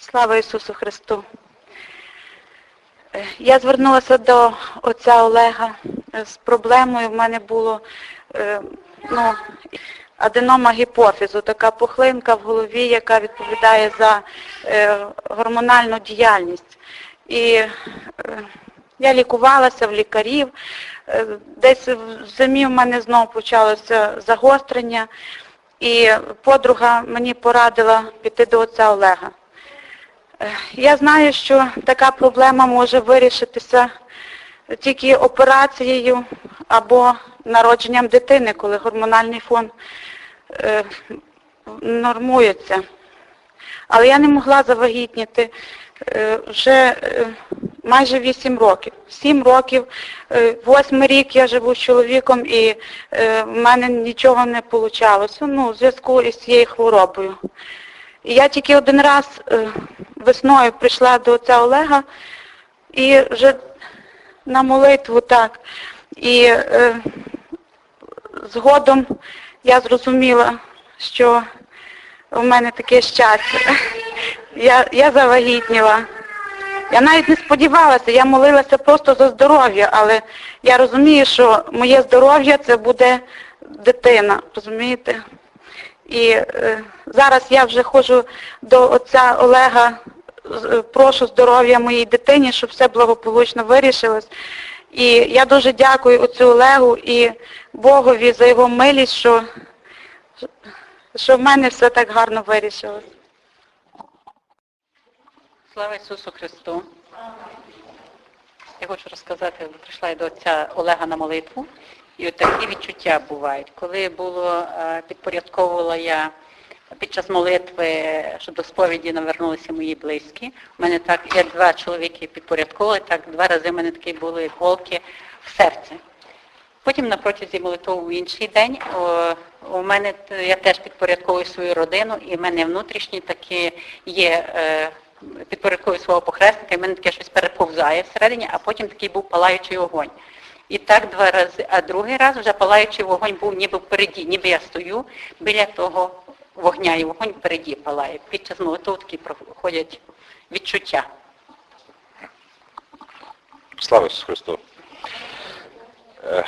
Слава Ісусу Христу! Е, Я звернулася до отця Олега е, з проблемою. В мене було е, ну, аденома гіпофізу, така пухлинка в голові, яка відповідає за гормональну діяльність. І я лікувалася в лікарів. Десь в зимі в мене знову почалося загострення. І подруга мені порадила піти до отця Олега. Е, Я знаю, що така проблема може вирішитися тільки операцією або народженням дитини, коли гормональний фон е, нормується. Але я не могла завагітніти е, вже майже 8 років. 7 років, е, восьмий рік я живу з чоловіком і в мене нічого не вийшло ну, в зв'язку із цією хворобою. І я тільки один раз весною прийшла до отця Олега і вже на молитву так. І е, згодом я зрозуміла, що в мене таке щастя. Я, я завагітніла. Я навіть не сподівалася, я молилася просто за здоров'я, але я розумію, що моє здоров'я це буде дитина, розумієте? І е, зараз я вже ходжу до отця Олега, прошу здоров'я моїй дитині, щоб все благополучно вирішилось. І я дуже дякую отцю Олегу і Богові за його милість, що, що в мене все так гарно вирішилось. Слава Ісусу Христу! Я хочу розказати, прийшла я до отця Олега на молитву, і от такі відчуття бувають. Коли було, е, підпорядковувала я під час молитви, що до сповіді навернулися мої близькі. У мене так, я два чоловіки підпорядковували, так два рази в мене такі були голки в серці. Потім на протязі молитви в інший день о, у мене я теж підпорядковую свою родину, і в мене внутрішні такі є, е, підпорядковую свого похресника, і в мене таке щось переповзає всередині, а потім такий був палаючий вогонь. І так два рази, а другий раз вже палаючий вогонь був ніби впереді, ніби я стою біля того вогня, і вогонь впереді палає. Під час молитви такі проходять відчуття. Слава Ісусу Христу. Е,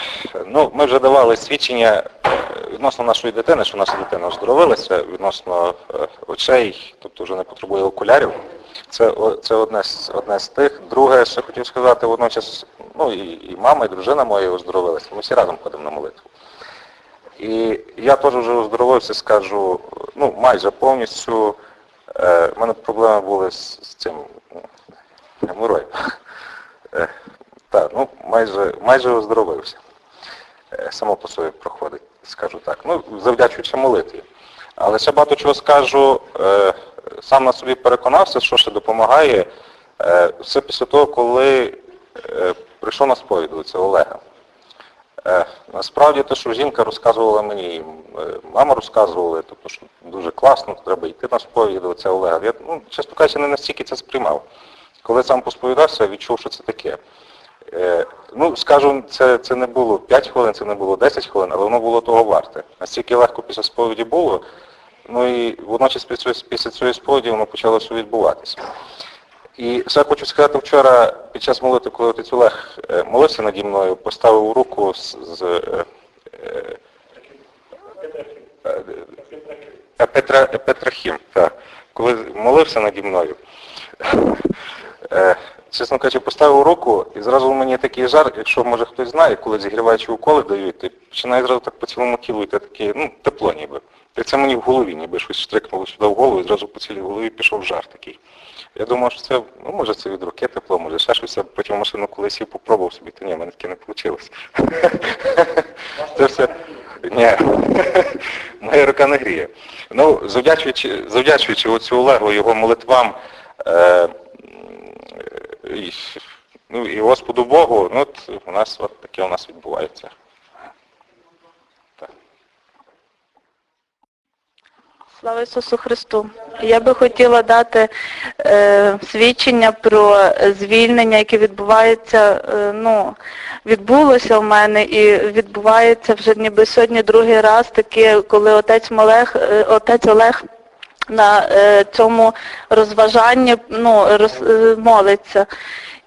Ну, ми вже давали свідчення е, відносно нашої дитини, що наша дитина оздоровилася, відносно е, очей, тобто вже не потребує окулярів. Це, це одне, з, одне з тих. Друге, що хотів сказати, водночас, ну і, і мама, і дружина моя оздоровилася. Ми всі разом ходимо на молитву. І я теж вже оздоровився, скажу, ну, майже повністю. Е, У мене проблеми були з, з цим ну, геморроєм. Е, Так, ну майже, майже оздоровився. Е, Само по собі проходить, скажу так. Ну, завдячуючи молитві. Але ще багато чого скажу, е, сам на собі переконався, що ще допомагає. Е, Все після того, коли е, прийшов на сповідь до цього Олега. Е, Насправді те, що жінка розказувала мені, і, е, мама розказувала, тобто, що дуже класно, треба йти на сповідь цього Олега. Я, ну, чесно кажучи, не настільки це сприймав. Коли сам посповідався, відчув, що це таке. Е, ну, скажу, це, це не було 5 хвилин, це не було 10 хвилин, але воно було того варте. Настільки легко після сповіді було, ну і водночас після, цієї сповіді воно почалося відбуватися. І все хочу сказати, вчора під час молитви, коли отець Олег е, молився наді мною, поставив руку з, з е, е, Петра, Петрахім, так. Коли молився наді мною, чесно кажучи, поставив руку, і зразу в мені такий жар, якщо може хтось знає, коли зігріваючі уколи дають, то починає зразу так по цілому тілу йти таке, ну, тепло ніби. І це мені в голові, ніби щось штрикнуло сюди в голову, і зразу по цілій голові пішов жар такий. Я думав, що це, ну, може це від руки тепло, може ще щось, Я потім машину коли сів попробував собі, то ні, в мене таке не вийшло. Це все. Ні, моя рука не гріє. Ну, завдячуючи, завдячуючи оцю Олегу, його молитвам, е, і, ну, і Господу Богу, ну, от у нас от таке у нас відбувається. Слава Ісусу Христу! Я би хотіла дати е, свідчення про звільнення, яке відбувається, е, ну, відбулося в мене і відбувається вже ніби сьогодні другий раз таке, коли отець Олег, е, отець Олег на е, цьому розважанні ну, роз, е, молиться.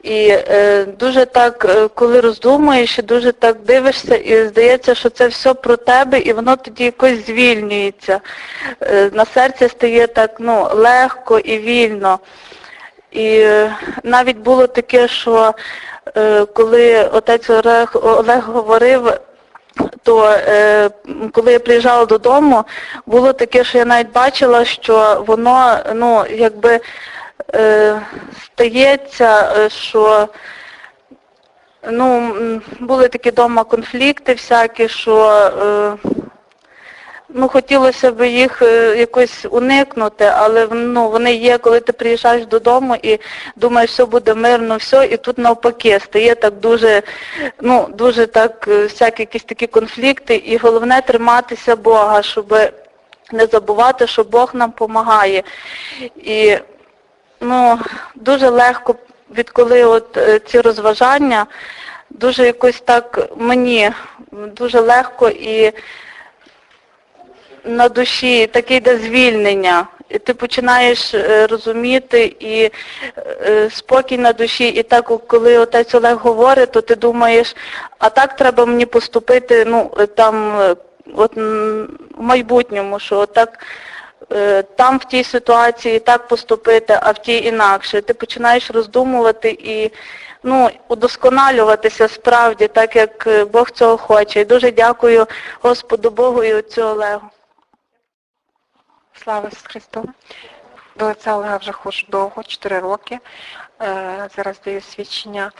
І е, дуже так, е, коли роздумуєш, і дуже так дивишся, і здається, що це все про тебе, і воно тоді якось звільнюється. Е, на серці стає так ну, легко і вільно. І е, навіть було таке, що е, коли отець Олег, Олег говорив, то е, коли я приїжджала додому, було таке, що я навіть бачила, що воно ну, якби стається, е, що ну, були такі вдома конфлікти всякі, що е, ну, хотілося б їх е, якось уникнути, але ну, вони є, коли ти приїжджаєш додому і думаєш, все буде мирно, все, і тут навпаки стає так дуже, ну, дуже так, е, всякі якісь такі конфлікти, і головне триматися Бога, щоб не забувати, що Бог нам допомагає. І ну, дуже легко, відколи от е, ці розважання, дуже якось так мені дуже легко і на душі таке йде звільнення. І ти починаєш е, розуміти і е, спокій на душі, і так, коли отець Олег говорить, то ти думаєш, а так треба мені поступити, ну, там, от в майбутньому, що отак е, там в тій ситуації так поступити, а в тій інакше. Ти починаєш роздумувати і ну, удосконалюватися справді, так як е, Бог цього хоче. І дуже дякую Господу Богу і отцю Олегу. Слава Христу! До отця Олега вже ходжу довго, 4 роки. Е, Зараз даю свідчення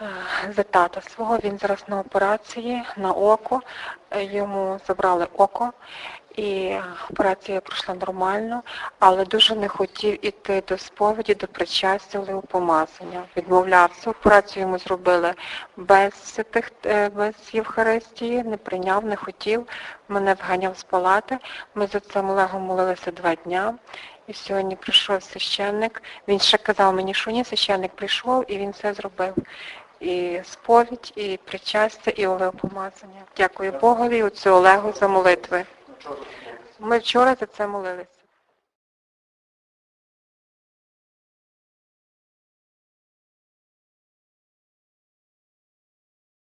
е, за тата свого. Він зараз на операції на око. Е, Йому забрали око. І операція пройшла нормально, але дуже не хотів іти до сповіді, до причастя, помазання. Відмовлявся. Операцію йому зробили без, святих, е, без Євхаристії, не прийняв, не хотів. Мене вганяв з палати. Ми за цим Олегом молилися два дня. І сьогодні прийшов священник. Він ще казав мені, що ні, священник прийшов і він все зробив. І сповідь, і причастя, і помазання. Дякую Богові, отцю Олегу за молитви. Ми вчора за це молилися.